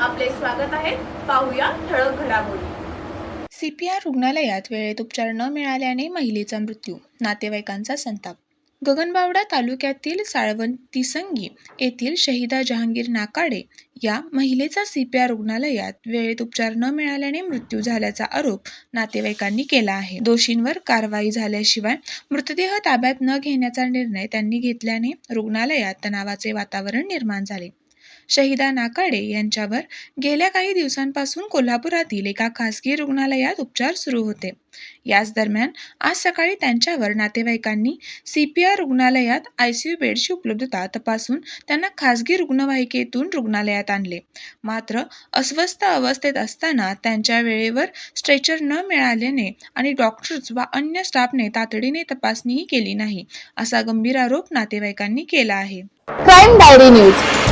आपले स्वागत आहे. पाहूया ठळक घडामोडी. सीपीआर रुग्णालयात वेळेत उपचार न मिळाल्याने महिलेचा मृत्यू नातेवाईकांचा संताप. गगनबावडा तालुक्यातील साळवन तिसंगी येथील शहिदा जहांगीर नाकाडे या महिलेचा सीपीआर रुग्णालयात वेळेत उपचार न मिळाल्याने मृत्यू झाल्याचा आरोप नातेवाईकांनी केला आहे. दोषींवर कारवाई झाल्याशिवाय मृतदेह ताब्यात न घेण्याचा निर्णय त्यांनी घेतल्याने रुग्णालयात तणावाचे वातावरण निर्माण झाले. शहिदा नाकाडे यांच्यावर गेल्या काही दिवसांपासून कोल्हापुरातील एका खासगी रुग्णालयात उपचार सुरू होते. याच दरम्यान आज सकाळी त्यांच्यावर नातेवाईकांनी सी पी आर रुग्णालयात आयसीयू बेडची उपलब्धता तपासून त्यांना खासगी रुग्णवाहिकेतून रुग्णालयात आणले. मात्र अस्वस्थ अवस्थेत असताना त्यांच्या वेळेवर स्ट्रेचर न मिळाल्याने आणि डॉक्टर्स व अन्य स्टाफने तातडीने तपासणीही केली नाही असा गंभीर आरोप नातेवाईकांनी केला आहे. Crime diary news.